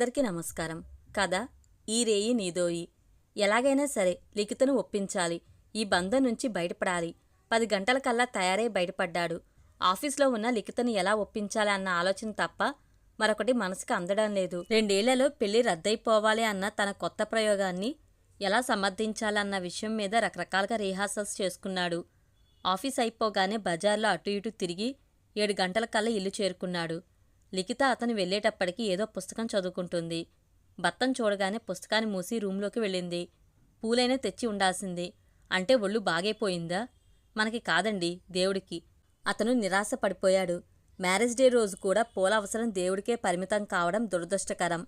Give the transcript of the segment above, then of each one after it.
అందరికీ నమస్కారం. కథ ఈ రేయి నీదోయి. ఎలాగైనా సరే లిఖితను ఒప్పించాలి. ఈ బంధం నుంచి బయటపడాలి. పది గంటల కల్లా తయారై బయటపడ్డాడు. ఆఫీస్లో ఉన్న లిఖితను ఎలా ఒప్పించాలి అన్న ఆలోచన తప్ప మరొకటి మనసుకు అందడం లేదు. రెండేళ్ళలో పెళ్ళి రద్దయిపోవాలి అన్న తన కొత్త ప్రయోగాన్ని ఎలా సమర్థించాలన్న విషయం మీద రకరకాలుగా రిహార్సల్స్ చేసుకున్నాడు. ఆఫీస్ అయిపోగానే బజార్లో అటు ఇటు తిరిగి ఏడు గంటల కల్లా ఇల్లు చేరుకున్నాడు. లిఖిత అతను వెళ్ళేటప్పటికి ఏదో పుస్తకం చదువుకుంటుంది. భర్తను చూడగానే పుస్తకాన్ని మూసి రూంలోకి వెళ్ళింది. పూలైనా తెచ్చి ఉండాల్సింది. అంటే ఒళ్ళు బాగైపోయిందా? మనకి కాదండి దేవుడికి. అతను నిరాశ పడిపోయాడు మ్యారేజ్ డే రోజు కూడా పూల అవసరం దేవుడికే పరిమితం కావడం దురదృష్టకరం.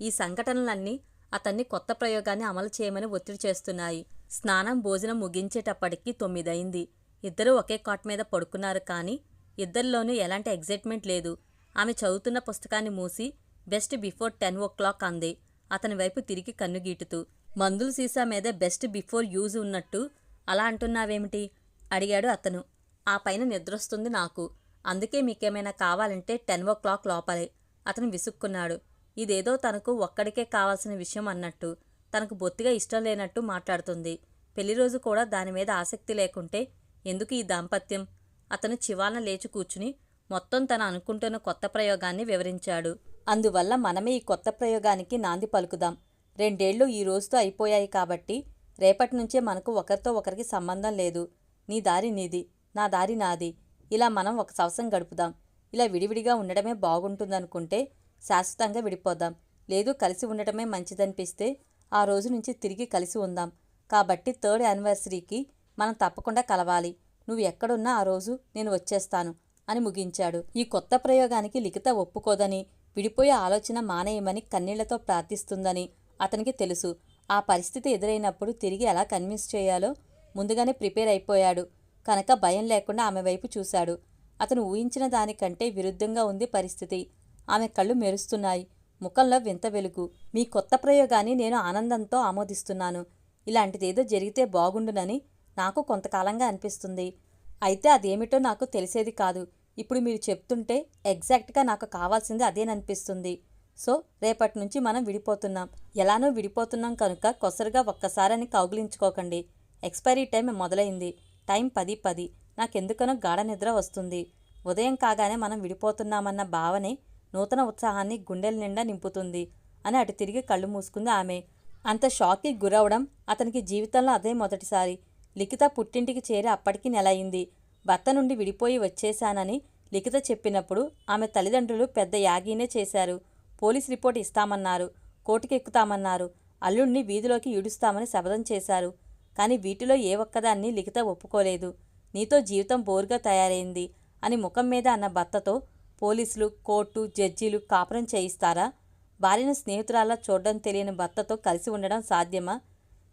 ఈ సంఘటనలన్నీ అతన్ని కొత్త ప్రయోగాన్ని అమలు చేయమని ఒత్తిడి చేస్తున్నాయి. స్నానం భోజనం ముగించేటప్పటికి తొమ్మిదయింది. ఇద్దరూ ఒకే కాట్ మీద పడుకున్నారు కానీ ఇద్దరిలోనూ ఎలాంటి ఎగ్జైట్మెంట్ లేదు. ఆమె చదువుతున్న పుస్తకాన్ని మూసి best before ten o'clock అంది. అతని వైపు తిరిగి కన్నుగీటుతూ మందుల సీసా మీద బెస్ట్ బిఫోర్ యూజ్ ఉన్నట్టు అలా అంటున్నావేమిటి? అడిగాడు అతను. ఆ పైన నిద్రొస్తుంది నాకు. అందుకే మీకేమైనా కావాలంటే టెన్ ఓ క్లాక్ లోపలే. అతను విసుక్కున్నాడు. ఇదేదో తనకు ఒక్కడికే కావాల్సిన విషయం అన్నట్టు తనకు బొత్తిగా ఇష్టం లేనట్టు మాట్లాడుతుంది. పెళ్ళి రోజు కూడా దాని మీద ఆసక్తి లేకుంటే ఎందుకు ఈ దాంపత్యం? అతను చివాలన లేచి కూర్చుని మొత్తం తను అనుకుంటున్న కొత్త ప్రయోగాన్ని వివరించాడు. అందువల్ల మనమే ఈ కొత్త ప్రయోగానికి నాంది పలుకుదాం. రెండేళ్ళు ఈ రోజుతో అయిపోయాయి కాబట్టి రేపటి నుంచే మనకు ఒకరితో ఒకరికి సంబంధం లేదు. నీ దారి నీది నా దారి నాది. ఇలా మనం ఒక సంవత్సరం గడుపుదాం. ఇలా విడివిడిగా ఉండడమే బాగుంటుందనుకుంటే శాశ్వతంగా విడిపోదాం. లేదు కలిసి ఉండటమే మంచిదనిపిస్తే ఆ రోజు నుంచి తిరిగి కలిసి ఉందాం. కాబట్టి థర్డ్ యానివర్సరీకి మనం తప్పకుండా కలవాలి. నువ్వు ఎక్కడున్నా ఆ రోజు నేను వచ్చేస్తాను. అని ముగించాడు. ఈ కొత్త ప్రయోగానికి లిఖిత ఒప్పుకోదని విడిపోయే ఆలోచన మానేయమని కన్నీళ్ళతో ప్రార్థిస్తుందని అతనికి తెలుసు. ఆ పరిస్థితి ఎదురైనప్పుడు తిరిగి ఎలా కన్విన్స్ చేయాలో ముందుగానే ప్రిపేర్ అయిపోయాడు. కనుక భయం లేకుండా ఆమె వైపు చూశాడు. అతను ఊహించిన దానికంటే విరుద్ధంగా ఉంది పరిస్థితి. ఆమె కళ్ళు మెరుస్తున్నాయి. ముఖంలో వింత వెలుగు. మీ కొత్త ప్రయోగాన్ని నేను ఆనందంతో ఆమోదిస్తున్నాను. ఇలాంటిదేదో జరిగితే బాగుండునని నాకు కొంతకాలంగా అనిపిస్తుంది. అయితే అదేమిటో నాకు తెలిసేది కాదు. ఇప్పుడు మీరు చెప్తుంటే ఎగ్జాక్ట్గా నాకు కావాల్సింది అదేననిపిస్తుంది. సో రేపటి నుంచి మనం విడిపోతున్నాం. ఎలానో విడిపోతున్నాం కనుక కొసరుగా ఒక్కసారని కౌగిలించుకోకండి. ఎక్స్పైరీ టైం మొదలైంది. టైం పది పది. నాకెందుకనో గాఢ నిద్ర వస్తుంది. ఉదయం కాగానే మనం విడిపోతున్నామన్న భావనే నూతన ఉత్సాహాన్ని గుండెల నిండా నింపుతుంది అని అటు తిరిగి కళ్ళు మూసుకుంది ఆమె. అంత షాక్కి గురవడం అతనికి జీవితంలో అదే మొదటిసారి. లిఖిత పుట్టింటికి చేరి అప్పటికి నెల అయింది భర్త నుండి విడిపోయి వచ్చేశానని లిఖిత చెప్పినప్పుడు ఆమె తల్లిదండ్రులు పెద్ద యాగీనే చేశారు. పోలీస్ రిపోర్ట్ ఇస్తామన్నారు. కోర్టుకెక్కుతామన్నారు. అల్లుణ్ణి వీధిలోకి ఈడుస్తామని శపథం చేశారు. కానీ వీటిలో ఏ ఒక్కదాన్ని లిఖిత ఒప్పుకోలేదు. నీతో జీవితం బోరుగా తయారైంది అని ముఖం మీద అన్న భర్తతో పోలీసులు కోర్టు జడ్జీలు కాపురం చేయిస్తారా? భార్యను స్నేహితురాల్లా చూడడం తెలియని భర్తతో కలిసి ఉండడం సాధ్యమా?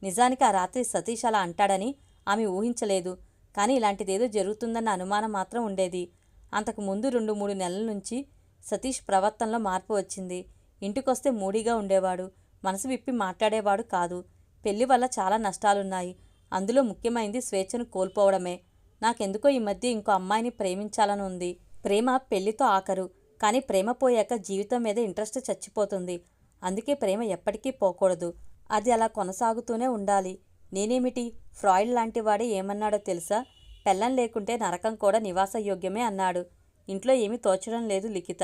నిజానికి ఆ రాత్రి సతీష్ అలా అంటాడని ఆమె ఊహించలేదు. కానీ ఇలాంటిదేదో జరుగుతుందన్న అనుమానం మాత్రం ఉండేది. అంతకు ముందు రెండు మూడు నెలల నుంచి సతీష్ ప్రవర్తనలో మార్పు వచ్చింది. ఇంటికొస్తే మూడీగా ఉండేవాడు. మనసు విప్పి మాట్లాడేవాడు కాదు. పెళ్ళి వల్ల చాలా నష్టాలున్నాయి. అందులో ముఖ్యమైనది స్వేచ్ఛను కోల్పోవడమే. నాకెందుకో ఈ మధ్య ఇంకో అమ్మాయిని ప్రేమించాలని ఉంది. ప్రేమ పెళ్ళితో ఆఖరు. కానీ ప్రేమ పోయాక జీవితం మీద ఇంట్రెస్ట్ చచ్చిపోతుంది. అందుకే ప్రేమ ఎప్పటికీ పోకూడదు. అది అలా కొనసాగుతూనే ఉండాలి. నేనేమిటి? ఫ్రాయిడ్ లాంటివాడే ఏమన్నాడో తెలుసా? పెళ్ళం లేకుంటే నరకం కూడా నివాసయోగ్యమే అన్నాడు. ఇంట్లో ఏమీ తోచడం లేదు లిఖిత.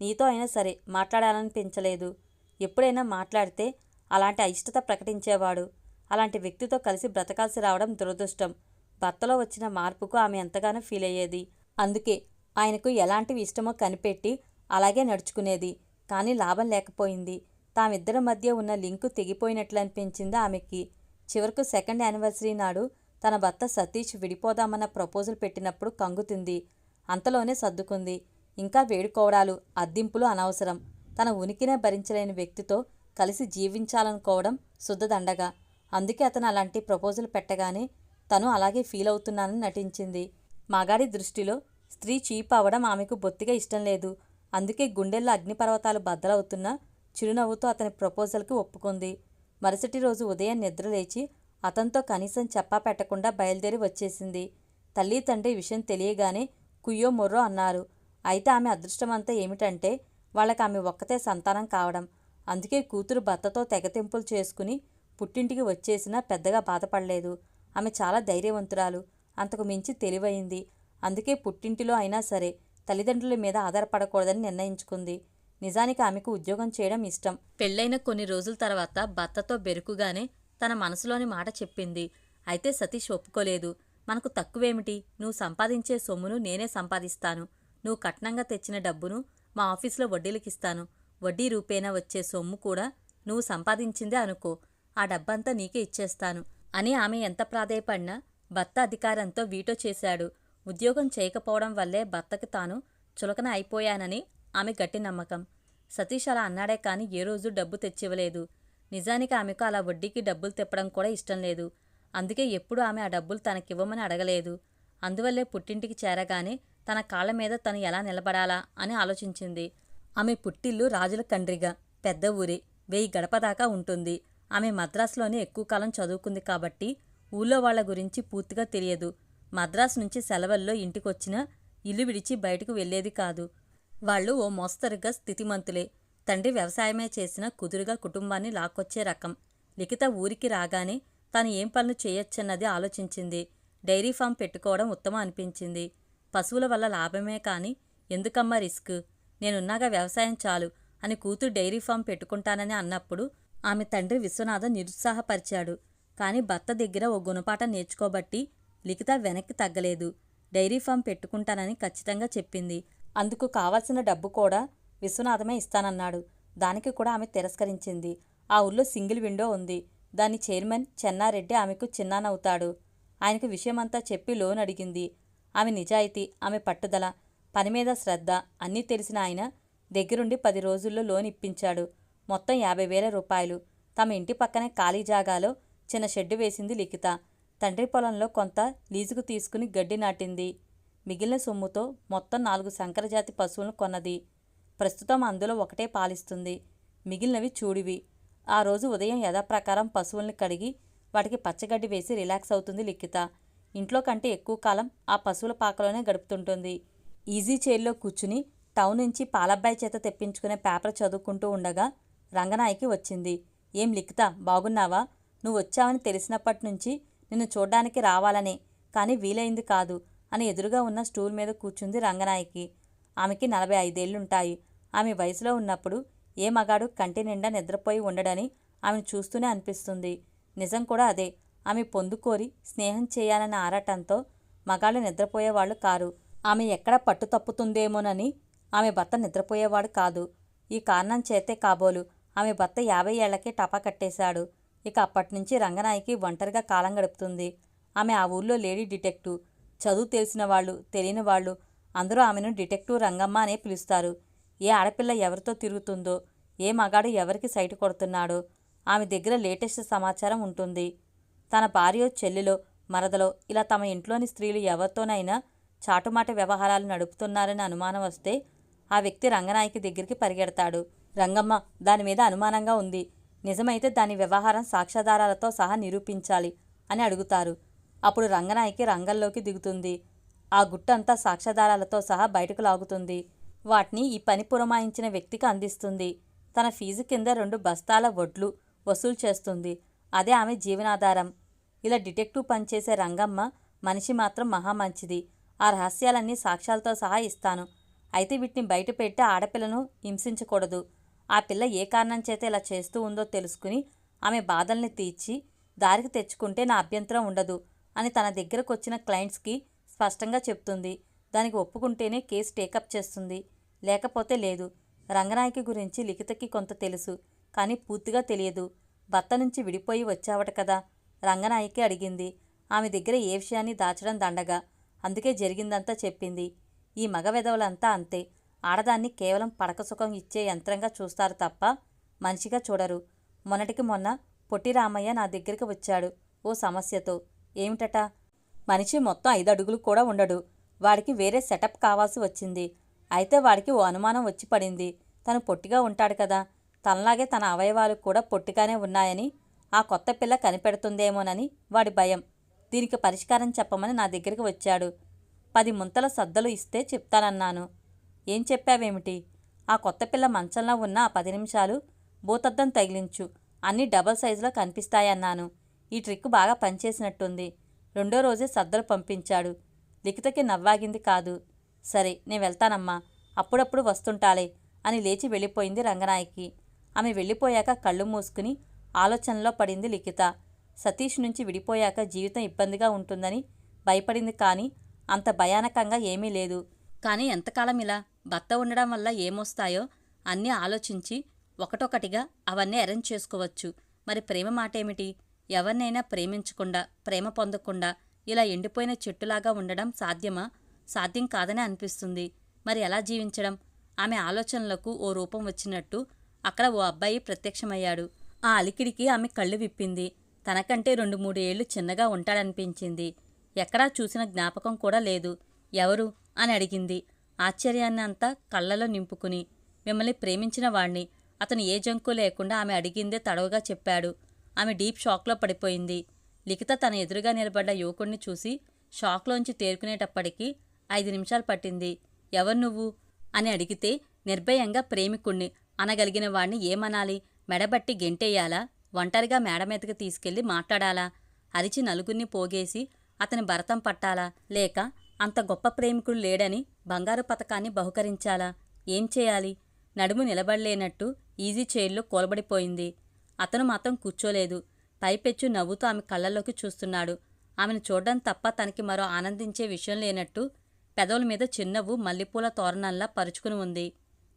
నీతో అయినా సరే మాట్లాడాలనిపించలేదు. ఎప్పుడైనా మాట్లాడితే అలాంటి అయిష్టత ప్రకటించేవాడు. అలాంటి వ్యక్తితో కలిసి బ్రతకాల్సి రావడం దురదృష్టం. భర్తలో వచ్చిన మార్పుకు ఆమె ఎంతగానో ఫీల్ అయ్యేది. అందుకే ఆయనకు ఎలాంటివి ఇష్టమో కనిపెట్టి అలాగే నడుచుకునేది. కానీ లాభం లేకపోయింది. తామిద్దరి మధ్య ఉన్న లింకు తెగిపోయినట్లు అనిపించింది ఆమెకి. చివరకు సెకండ్ యానివర్సరీ నాడు తన భర్త సతీష్ విడిపోదామన్న ప్రపోజల్ పెట్టినప్పుడు కంగుతుంది అంతలోనే సర్దుకుంది. ఇంకా వేడుకోవడాలు అద్దింపులు అనవసరం. తన ఉనికినే భరించలేని వ్యక్తితో కలిసి జీవించాలనుకోవడం శుద్ధదండగా. అందుకే అతను అలాంటి ప్రపోజల్ పెట్టగానే తను అలాగే ఫీల్ అవుతున్నానని నటించింది. మగాడి దృష్టిలో స్త్రీ చీప్ అవడం ఆమెకు బొత్తిగా ఇష్టం లేదు. అందుకే గుండెల్లో అగ్నిపర్వతాలు బద్దలవుతున్నా చిరునవ్వుతో అతని ప్రపోజల్కి ఒప్పుకుంది. మరుసటి రోజు ఉదయం నిద్రలేచి అతనితో కనీసం చెప్పా పెట్టకుండా బయలుదేరి వచ్చేసింది. తల్లి తండ్రి విషయం తెలియగానే కుయ్యో మొర్రో అన్నారు. అయితే ఆమె అదృష్టమంతా ఏమిటంటే వాళ్ళకి ఆమె ఒక్కతే సంతానం కావడం. అందుకే కూతురు భర్తతో తెగతింపులు చేసుకుని పుట్టింటికి వచ్చేసినా పెద్దగా బాధపడలేదు. ఆమె చాలా ధైర్యవంతురాలు. అంతకు మించి తెలివైంది. అందుకే పుట్టింటిలో అయినా సరే తల్లిదండ్రుల మీద ఆధారపడకూడదని నిర్ణయించుకుంది. నిజానికి ఆమెకు ఉద్యోగం చేయడం ఇష్టం. పెళ్ళైన కొన్ని రోజుల తర్వాత భర్తతో బెరుకుగానే తన మనసులోని మాట చెప్పింది. అయితే సతీష్ ఒప్పుకోలేదు. మనకు తక్కువేమిటి? నువ్వు సంపాదించే సొమ్మును నేనే సంపాదిస్తాను. నువ్వు కట్నంగా తెచ్చిన డబ్బును మా ఆఫీసులో వడ్డీలకిస్తాను. వడ్డీ రూపేణా వచ్చే సొమ్ము కూడా నువ్వు సంపాదించిందే అనుకో. ఆ డబ్బంతా నీకే ఇచ్చేస్తాను. అని ఆమె ఎంత ప్రాధేయపడినా భర్త అధికారంతో వీటో చేశాడు. ఉద్యోగం చేయకపోవడం వల్లే భర్తకు తాను చులకన అయిపోయానని ఆమె గట్టి నమ్మకం. సతీష్ అలా అన్నాడే కాని ఏ రోజు డబ్బు తెచ్చివ్వలేదు. నిజానికి ఆమెకు అలా వడ్డీకి డబ్బులు తిప్పడం కూడా ఇష్టం లేదు. అందుకే ఎప్పుడూ ఆమె ఆ డబ్బులు తనకివ్వమని అడగలేదు. అందువల్లే పుట్టింటికి చేరగానే తన కాళ్ళ మీద తను ఎలా నిలబడాలా అని ఆలోచించింది. ఆమె పుట్టిల్లు రాజుల కండ్రిగా పెద్ద ఊరే వెయ్యి గడప దాకా ఉంటుంది. ఆమె మద్రాసులోనే ఎక్కువ కాలం చదువుకుంది కాబట్టి ఊళ్ళో వాళ్ళ గురించి పూర్తిగా తెలియదు. మద్రాసు నుంచి సెలవుల్లో ఇంటికొచ్చినా ఇల్లు విడిచి బయటకు వెళ్ళేది కాదు. వాళ్ళు ఓ మోస్తరుగా స్థితిమంతులే. తండ్రి వ్యవసాయమే చేసిన కుదురుగా కుటుంబాన్ని లాక్కొచ్చే రకం. లిఖిత ఊరికి రాగానే తాను ఏం పనులు చేయొచ్చన్నది ఆలోచించింది. డైరీ ఫామ్ పెట్టుకోవడం ఉత్తమం అనిపించింది. పశువుల వల్ల లాభమే కాని ఎందుకమ్మా రిస్క్? నేనున్నాగా వ్యవసాయం చాలు అని కూతురు డైరీ ఫామ్ పెట్టుకుంటానని అన్నప్పుడు ఆమె తండ్రి విశ్వనాథం నిరుత్సాహపరిచాడు. కానీ భర్త దగ్గర ఓ గుణపాఠం నేర్చుకోబట్టి లిఖిత వెనక్కి తగ్గలేదు. డైరీ ఫామ్ పెట్టుకుంటానని ఖచ్చితంగా చెప్పింది. అందుకు కావాల్సిన డబ్బు కూడా విశ్వనాథమే ఇస్తానన్నాడు. దానికి కూడా ఆమె తిరస్కరించింది. ఆ ఊళ్ళో సింగిల్ విండో ఉంది. దాని చైర్మన్ చెన్నారెడ్డి ఆమెకు చిన్నానవుతాడు. ఆయనకు విషయమంతా చెప్పి లోన్ అడిగింది. ఆమె నిజాయితీ ఆమె పట్టుదల పని మీద శ్రద్ధ అన్నీ తెలిసిన ఆయన దగ్గరుండి పది రోజుల్లో లోన్ ఇప్పించాడు. మొత్తం యాభై వేల రూపాయలు. తమ ఇంటి పక్కనే ఖాళీ జాగాలో చిన్న షెడ్డు వేసింది లిఖిత. తండ్రి పొలంలో కొంత లీజుకు తీసుకుని గడ్డి నాటింది. మిగిలిన సొమ్ముతో మొత్తం నాలుగు సంకరజాతి పశువులను కొన్నది. ప్రస్తుతం అందులో ఒకటే పాలిస్తుంది. మిగిలినవి చూడివి. ఆ రోజు ఉదయం యథాప్రకారం పశువుల్ని కడిగి వాటికి పచ్చగడ్డి వేసి రిలాక్స్ అవుతుంది లిఖిత. ఇంట్లో కంటే ఎక్కువ కాలం ఆ పశువుల పాకలోనే గడుపుతుంటుంది. ఈజీ చైర్లో కూర్చుని టౌన్ నుంచి పాలబ్బాయి చేత తెప్పించుకునే పేపర్ చదువుకుంటూ ఉండగా రంగనాయకి వచ్చింది. ఏం లిఖిత బాగున్నావా? నువ్వు వచ్చావని తెలిసినప్పటి నుంచి నిన్ను చూడ్డానికి రావాలనే కానీ వీలైంది కాదు. అని ఎదురుగా ఉన్న స్టూల్ మీద కూర్చుంది రంగనాయకి. ఆమెకి నలభై ఐదేళ్ళుంటాయి ఆమె వయసులో ఉన్నప్పుడు ఏ మగాడు కంటి నిండా నిద్రపోయి ఉండడని ఆమెను చూస్తూనే అనిపిస్తుంది. నిజం కూడా అదే. ఆమె పొందుకోరి స్నేహం చేయాలన్న ఆరాటంతో మగాళ్ళు నిద్రపోయేవాళ్ళు కారు. ఆమె ఎక్కడ పట్టు తప్పుతుందేమోనని ఆమె భర్త నిద్రపోయేవాడు కాదు. ఈ కారణం చేతే కాబోలు. ఆమె భర్త యాభై ఏళ్ళకే టపా కట్టేశాడు. ఇక అప్పటినుంచి రంగనాయకి ఒంటరిగా కాలం గడుపుతుంది. ఆమె ఆ ఊళ్ళో లేడీ డిటెక్టివ్. చదువు తెలిసిన వాళ్ళు తెలియని వాళ్ళు అందరూ ఆమెను డిటెక్టివ్ రంగమ్మ అనే పిలుస్తారు. ఏ ఆడపిల్ల ఎవరితో తిరుగుతుందో ఏ మగాడు ఎవరికి సైటు కొడుతున్నాడో ఆమె దగ్గర లేటెస్ట్ సమాచారం ఉంటుంది. తన భార్యో చెల్లెలో మరదలో ఇలా తమ ఇంట్లోని స్త్రీలు ఎవరితోనైనా చాటుమాట వ్యవహారాలు నడుపుతున్నారని అనుమానం వస్తే ఆ వ్యక్తి రంగనాయకి దగ్గరికి పరిగెడతాడు. రంగమ్మ దాని మీద అనుమానంగా ఉంది. నిజమైతే దాని వ్యవహారం సాక్ష్యాధారాలతో సహా నిరూపించాలి అని అడుగుతారు. అప్పుడు రంగనాయకి రంగంలోకి దిగుతుంది. ఆ గుట్టంతా సాక్ష్యాధారాలతో సహా బయటకు లాగుతుంది. వాటిని ఈ పని పురమాయించిన వ్యక్తికి అందిస్తుంది. తన ఫీజు కింద రెండు బస్తాల వడ్లు వసూలు చేస్తుంది. అదే ఆమె జీవనాధారం. ఇలా డిటెక్టివ్ పనిచేసే రంగమ్మ మనిషి మాత్రం మహా మంచిది. ఆ రహస్యాలన్నీ సాక్ష్యాలతో సహా ఇస్తాను. అయితే వీటిని బయటపెట్టి ఆడపిల్లను హింసించకూడదు. ఆ పిల్ల ఏ కారణం చేత ఇలా చేస్తూ ఉందో తెలుసుకుని ఆమె బాధల్ని తీర్చి దారికి తెచ్చుకుంటే నా అభ్యంతరం ఉండదు. అని తన దగ్గరకు వచ్చిన క్లయింట్స్కి స్పష్టంగా చెప్తుంది. దానికి ఒప్పుకుంటేనే కేసు టేకప్ చేస్తుంది. లేకపోతే లేదు. రంగనాయకి గురించి లిఖితకి కొంత తెలుసు. కానీ పూర్తిగా తెలియదు. భర్త నుంచి విడిపోయి వచ్చావట కదా? రంగనాయకి అడిగింది. ఆమె దగ్గర ఏ విషయాన్ని దాచడం దండగా? అందుకే జరిగిందంతా చెప్పింది. ఈ మగ వెధవలంతా అంతే. ఆడదాన్ని కేవలం పడక సుఖం ఇచ్చే యంత్రంగా చూస్తారు తప్ప మనిషిగా చూడరు. మొన్నటికి మొన్న పొట్టి రామయ్య నా దగ్గరికి వచ్చాడు ఓ సమస్యతో. ఏమిటట? మనిషి మొత్తం ఐదు అడుగులు కూడా ఉండడు. వాడికి వేరే సెటప్ కావాల్సి వచ్చింది. అయితే వాడికి ఓ అనుమానం వచ్చి పడింది. తను పొట్టిగా ఉంటాడు కదా. తనలాగే తన అవయవాలు కూడా పొట్టిగానే ఉన్నాయని ఆ కొత్త పిల్ల కనిపెడుతుందేమోనని వాడి భయం. దీనికి పరిష్కారం చెప్పమని నా దగ్గరికి వచ్చాడు. పది ముంతల సద్దలు ఇస్తే చెప్తానన్నాను. ఏం చెప్పావేమిటి? ఆ కొత్త పిల్ల మంచంలో ఉన్న ఆ పది నిమిషాలు భూతద్దం తగిలించు. అన్నీ డబల్ సైజులో కనిపిస్తాయన్నాను. ఈ ట్రిక్ బాగా పనిచేసినట్టుంది. రెండో రోజే సద్దలు పంపించాడు. లిఖితకి నవ్వాగింది కాదు. సరే నేను వెళ్తానమ్మా. అప్పుడప్పుడు వస్తుంటాలే అని లేచి వెళ్ళిపోయింది రంగనాయకి. ఆమె వెళ్ళిపోయాక కళ్ళు మూసుకుని ఆలోచనలో పడింది లిఖిత. సతీష్ నుంచి విడిపోయాక జీవితం ఇబ్బందిగా ఉంటుందని భయపడింది కానీ అంత భయానకంగా ఏమీ లేదు. కానీ ఎంతకాలం ఇలా? భర్త ఉండడం వల్ల ఏమొస్తాయో అన్నీ ఆలోచించి ఒకటొకటిగా అవన్నీ అరేంజ్ చేసుకోవచ్చు. మరి ప్రేమ మాటేమిటి? ఎవరినైనా ప్రేమించకుండా ప్రేమ పొందకుండా ఇలా ఎండిపోయిన చెట్టులాగా ఉండడం సాధ్యమా? సాధ్యం కాదనే అనిపిస్తుంది. మరి ఎలా జీవించడం? ఆమె ఆలోచనలకు ఓ రూపం వచ్చినట్టు అక్కడ ఓ అబ్బాయి ప్రత్యక్షమయ్యాడు. ఆ అలికిడికి ఆమె కళ్ళు విప్పింది. తనకంటే రెండు మూడు ఏళ్ళు చిన్నగా ఉంటాడనిపించింది. ఎక్కడా చూసిన జ్ఞాపకం కూడా లేదు. ఎవరు? అని అడిగింది. ఆశ్చర్యాన్ని అంతా కళ్ళలో నింపుకుని. మిమ్మల్ని ప్రేమించిన వాణ్ణి. అతను ఏ జంకు లేకుండా ఆమె అడిగిందే తడవుగా చెప్పాడు. ఆమె డీప్ షాక్లో పడిపోయింది. లిఖిత తన ఎదురుగా నిలబడ్డ యువకుణ్ణి చూసి షాక్లోంచి తేరుకునేటప్పటికీ ఐదు నిమిషాలు పట్టింది. ఎవరు నువ్వు? అని అడిగితే నిర్భయంగా ప్రేమికుణ్ణి అనగలిగిన వాణ్ణి ఏమనాలి? మెడబట్టి గెంటేయాలా? ఒంటరిగా మేడ మీదకి తీసుకెళ్ళి మాట్లాడాలా? అరిచి నలుగురిని పోగేసి అతని భరతం పట్టాలా? లేక అంత గొప్ప ప్రేమికుడు లేడని బంగారు పథకాన్ని బహుకరించాలా? ఏం చేయాలి? నడుము నిలబడలేనట్టు ఈజీ చైర్లో కూలబడిపోయింది. అతను మాత్రం కూర్చోలేదు. పైపెచ్చు నవ్వుతూ ఆమె కళ్ళల్లోకి చూస్తున్నాడు. ఆమెను చూడడం తప్ప తనకి మరో ఆనందించే విషయం లేనట్టు పెదవుల మీద చిన్నవ్వు మల్లెపూల తోరణంలా పరుచుకుని ఉంది.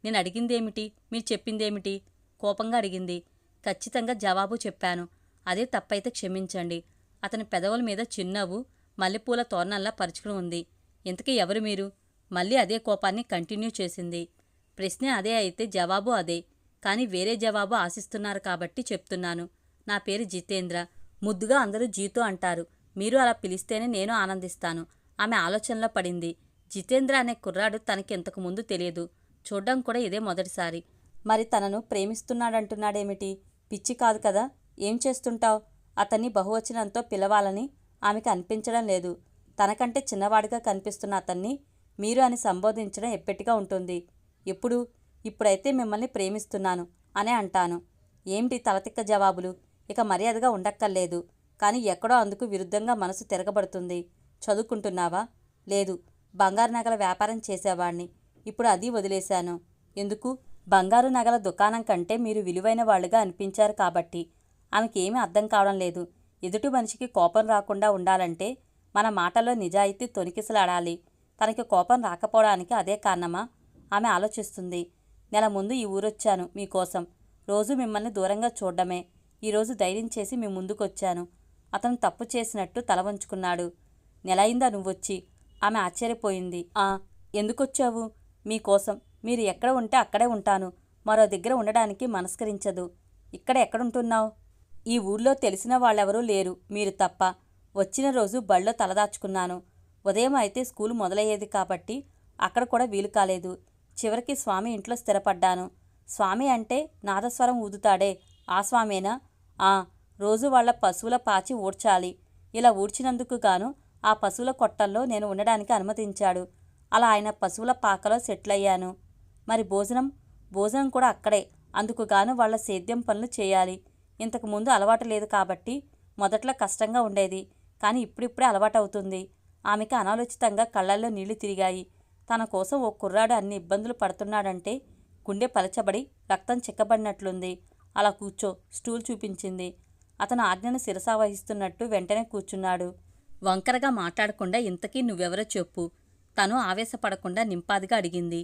నేను అడిగిందేమిటి? మీరు చెప్పిందేమిటి? కోపంగా అడిగింది. ఖచ్చితంగా జవాబు చెప్పాను. అదే తప్పైతే క్షమించండి. అతని పెదవుల మీద చిన్నవ్వు మల్లెపూల తోరణంలా పరుచుకుని ఉంది. ఇంతకీ ఎవరు మీరు? మళ్ళీ అదే కోపాన్ని కంటిన్యూ చేసింది. ప్రశ్న అదే అయితే జవాబు అదే. కానీ వేరే జవాబు ఆశిస్తున్నారు కాబట్టి చెప్తున్నాను. నా పేరు జితేంద్ర. ముద్దుగా అందరూ జీతు అంటారు. మీరు అలా పిలిస్తేనే నేను ఆనందిస్తాను. ఆమె ఆలోచనలో పడింది. జితేంద్ర అనే కుర్రాడు తనకి ఇంతకు ముందు తెలియదు. చూడ్డం కూడా ఇదే మొదటిసారి. మరి తనను ప్రేమిస్తున్నాడంటున్నాడేమిటి? పిచ్చి కాదు కదా? ఏం చేస్తుంటావు? అతన్ని బహువచనంతో పిలవాలని ఆమెకు అనిపించడం లేదు. తనకంటే చిన్నవాడిగా కనిపిస్తున్న అతన్ని మీరు అని సంబోధించడం ఎప్పటిగా ఉంటుంది. ఎప్పుడు? ఇప్పుడైతే మిమ్మల్ని ప్రేమిస్తున్నాను అనే అంటాను. ఏమిటి తలతిక్క జవాబులు? ఇక మర్యాదగా ఉండక్కర్లేదు. కానీ ఎక్కడో అందుకు విరుద్ధంగా మనసు తిరగబడుతుంది. చదువుకుంటున్నావా? లేదు. బంగారు నగల వ్యాపారం చేసేవాణ్ణి. ఇప్పుడు అది వదిలేశాను. ఎందుకు? బంగారు నగల దుకాణం కంటే మీరు విలువైన వాళ్ళుగా అనిపించారు కాబట్టి. ఆమెకి ఏమీ అర్థం కావడం లేదు. ఎదుటి మనిషికి కోపం రాకుండా ఉండాలంటే మన మాటలో నిజాయితీ తొనికిసలాడాలి. తనకి కోపం రాకపోవడానికి అదే కారణమా? ఆమె ఆలోచిస్తుంది. నెల ముందు ఈ ఊరొచ్చాను మీకోసం. రోజు మిమ్మల్ని దూరంగా చూడడమే. ఈరోజు ధైర్యం చేసి మీ ముందుకొచ్చాను. అతను తప్పు చేసినట్టు తల వంచుకున్నాడు. నెలయిందా నువ్వొచ్చి? ఆమె ఆశ్చర్యపోయింది. ఆ ఎందుకొచ్చావు? మీకోసం. మీరు ఎక్కడ ఉంటే అక్కడే ఉంటాను. మరో దగ్గర ఉండడానికి మనస్కరించదు. ఇక్కడ ఎక్కడుంటున్నావు? ఈ ఊళ్ళో తెలిసిన వాళ్ళెవరూ లేరు. మీరు తప్ప. వచ్చిన రోజు బళ్ళో తలదాచుకున్నాను ఉదయం అయితే స్కూలు మొదలయ్యేది కాబట్టి అక్కడ కూడా వీలు కాలేదు. చివరికి స్వామి ఇంట్లో స్థిరపడ్డాను. స్వామి అంటే నాదస్వరం ఊదుతాడే. ఆ స్వామేనా? ఆ రోజు వాళ్ళ పశువుల పాచి ఊడ్చాలి. ఇలా ఊడ్చినందుకు గాను ఆ పశువుల కొట్టల్లో నేను ఉండడానికి అనుమతించాడు. అలా ఆయన పశువుల పాకలో సెటిల్ అయ్యాను మరి భోజనం? భోజనం కూడా అక్కడే. అందుకు గాను వాళ్ళ సేద్యం పనులు చేయాలి. ఇంతకు ముందు అలవాటు లేదు కాబట్టి మొదట్లో కష్టంగా ఉండేది. కానీ ఇప్పుడిప్పుడే అలవాటవుతుంది. ఆమెకి అనాలోచితంగా కళ్ళల్లో నీళ్ళు తిరిగాయి. తన కోసం ఓ కుర్రాడు అన్ని ఇబ్బందులు పడుతున్నాడంటే గుండె పలచబడి రక్తం చిక్కబడినట్లుంది. అలా కూర్చో స్టూల్ చూపించింది. అతను ఆజ్ఞను శిరసావహిస్తున్నట్టు వెంటనే కూర్చున్నాడు. వంకరగా మాట్లాడకుండా ఇంతకీ నువ్వెవరో చెప్పు. తను ఆవేశపడకుండా నింపాదిగా అడిగింది.